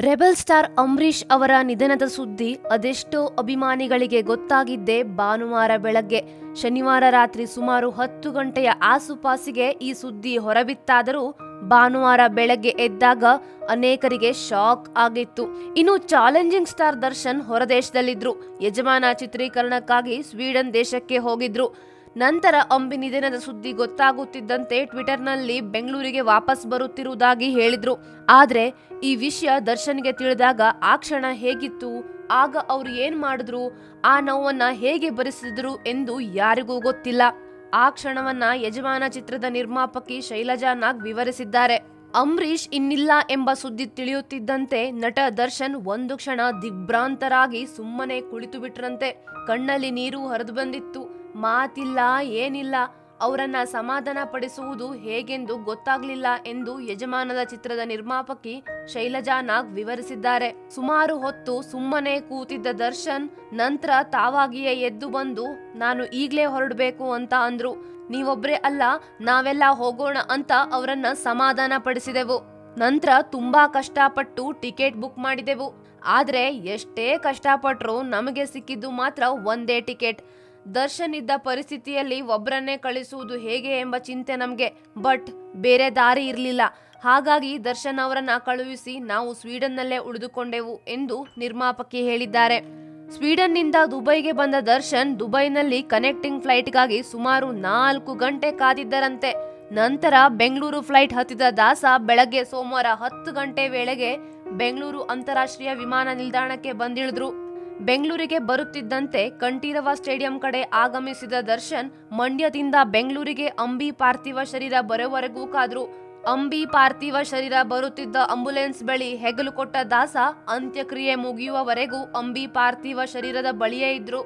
Rebel star Ambareesh ಅವರ ನಿಧನದ ಸುದ್ದಿ ಅದೆಷ್ಟೋ ಅಭಿಮಾನಿಗಳಿಗೆ ಗೊತ್ತಾಗಿದ್ದೇ ಭಾನುವಾರ ಬೆಳಗ್ಗೆ. ಶನಿವಾರ ರಾತ್ರಿ ಸುಮಾರು ಹತ್ತು ಗಂಟೆಯ ಆಸುಪಾಸಿಗೆ ಈ ಸುದ್ದಿ ಹೊರಬಿತ್ತಾದರೂ ಭಾನುವಾರ ಬೆಳಗ್ಗೆ ಎದ್ದಾಗ ಅನೇಕರಿಗೆ ಶಾಕ್ ಆಗಿತ್ತು. ಇನ್ನು ಚಾಲೆಂಜಿಂಗ್ ಸ್ಟಾರ್ ದರ್ಶನ್ ಹೊರದೇಶದಲ್ಲಿದ್ರು. ಯಜಮಾನ ಚಿತ್ರೀಕರಣಕ್ಕಾಗಿ ಸ್ವೀಡನ್ ದೇಶಕ್ಕೆ ಹೋಗಿದ್ರು. ನಂತರ ಅಂಬಿ ನಿಧನದ ಸುದ್ದಿ ಗೊತ್ತಾಗುತ್ತಿದ್ದಂತೆ ಟ್ವಿಟರ್ನಲ್ಲಿ ಬೆಂಗಳೂರಿಗೆ ವಾಪಸ್ ಬರುತ್ತಿರುವುದಾಗಿ ಹೇಳಿದ್ರು. ಆದ್ರೆ ಈ ವಿಷಯ ದರ್ಶನ್ಗೆ ತಿಳಿದಾಗ ಆ ಕ್ಷಣ ಹೇಗಿತ್ತು? ಆಗ ಅವ್ರು ಏನ್ ಮಾಡಿದ್ರು? ಆ ನೋವನ್ನ ಹೇಗೆ ಭರಿಸಿದ್ರು ಎಂದು ಯಾರಿಗೂ ಗೊತ್ತಿಲ್ಲ. ಆ ಕ್ಷಣವನ್ನ ಯಜಮಾನ ಚಿತ್ರದ ನಿರ್ಮಾಪಕಿ ಶೈಲಜಾ ನಾಗ್ ವಿವರಿಸಿದ್ದಾರೆ. ಅಂಬರೀಷ್ ಇನ್ನಿಲ್ಲ ಎಂಬ ಸುದ್ದಿ ತಿಳಿಯುತ್ತಿದ್ದಂತೆ ನಟ ದರ್ಶನ್ ಒಂದು ಕ್ಷಣ ದಿಗ್ಭ್ರಾಂತರಾಗಿ ಸುಮ್ಮನೆ ಕುಳಿತು ಬಿಟ್ರಂತೆ ಕಣ್ಣಲ್ಲಿ ನೀರು ಹರಿದು ಬಂದಿತ್ತು. ಮಾತಿಲ್ಲ, ಏನಿಲ್ಲ, ಅವರನ್ನ ಸಮಾಧಾನ ಪಡಿಸುವುದು ಹೇಗೆಂದು ಗೊತ್ತಾಗ್ಲಿಲ್ಲ ಎಂದು ಯಜಮಾನದ ಚಿತ್ರದ ನಿರ್ಮಾಪಕಿ ಶೈಲಜಾ ನಾಗ್ ವಿವರಿಸಿದ್ದಾರೆ. ಸುಮಾರು ಹೊತ್ತು ಸುಮ್ಮನೆ ಕೂತಿದ್ದ ದರ್ಶನ್ ನಂತರ ತಾವಾಗಿಯೇ ಎದ್ದು ಬಂದು, ನಾನು ಈಗ್ಲೇ ಹೊರಡಬೇಕು ಅಂತ ಅಂದ್ರು. ನೀವೊಬ್ರೇ ಅಲ್ಲ, ನಾವೆಲ್ಲ ಹೋಗೋಣ ಅಂತ ಅವರನ್ನ ಸಮಾಧಾನ ಪಡಿಸಿದೆವು ನಂತರ ತುಂಬಾ ಕಷ್ಟಪಟ್ಟು ಟಿಕೆಟ್ ಬುಕ್ ಮಾಡಿದೆವು. ಆದ್ರೆ ಎಷ್ಟೇ ಕಷ್ಟಪಟ್ರು ನಮಗೆ ಸಿಕ್ಕಿದ್ದು ಮಾತ್ರ ಒಂದೇ ಟಿಕೆಟ್. ದರ್ಶನ್ ಇದ್ದ ಪರಿಸ್ಥಿತಿಯಲ್ಲಿ ಒಬ್ಬರನ್ನೇ ಕಳಿಸುವುದು ಹೇಗೆ ಎಂಬ ಚಿಂತೆ ನಮಗೆ. ಬಟ್ ಬೇರೆ ದಾರಿ ಇರಲಿಲ್ಲ. ಹಾಗಾಗಿ ದರ್ಶನ್ ಅವರನ್ನ ಕಳುಹಿಸಿ ನಾವು ಸ್ವೀಡನ್ನಲ್ಲೇ ಉಳಿದುಕೊಂಡೆವು ಎಂದು ನಿರ್ಮಾಪಕಿ ಹೇಳಿದ್ದಾರೆ. ಸ್ವೀಡನ್ನಿಂದ ದುಬೈಗೆ ಬಂದ ದರ್ಶನ್ ದುಬೈನಲ್ಲಿ ಕನೆಕ್ಟಿಂಗ್ ಫ್ಲೈಟ್ಗಾಗಿ ಸುಮಾರು ನಾಲ್ಕು ಗಂಟೆ ಕಾದಿದ್ದರಂತೆ. ನಂತರ ಬೆಂಗಳೂರು ಫ್ಲೈಟ್ ಹತ್ತಿದ ದಾಸ ಬೆಳಗ್ಗೆ ಸೋಮವಾರ ಹತ್ತು ಗಂಟೆ ವೇಳೆಗೆ ಬೆಂಗಳೂರು ಅಂತಾರಾಷ್ಟ್ರೀಯ ವಿಮಾನ ನಿಲ್ದಾಣಕ್ಕೆ ಬಂದಿಳಿದ್ರು. ಬೆಂಗಳೂರಿಗೆ ಬರುತ್ತಿದ್ದಂತೆ ಕಂಠೀರವ ಸ್ಟೇಡಿಯಂ ಕಡೆ ಆಗಮಿಸಿದ ದರ್ಶನ್, ಮಂಡ್ಯದಿಂದ ಬೆಂಗಳೂರಿಗೆ ಅಂಬಿ ಪಾರ್ಥಿವ ಶರೀರ ಬರೋವರೆಗೂ ಕಾದ್ರು, ಅಂಬಿ ಪಾರ್ಥಿವ ಶರೀರ ಬರುತ್ತಿದ್ದ ಅಂಬುಲೆನ್ಸ್ ಬಳಿ ಹೆಗಲು ಕೊಟ್ಟ ದಾಸ, ಅಂತ್ಯಕ್ರಿಯೆ ಮುಗಿಯುವವರೆಗೂ ಅಂಬಿ ಪಾರ್ಥಿವ ಶರೀರದ ಬಳಿಯೇ ಇದ್ರು.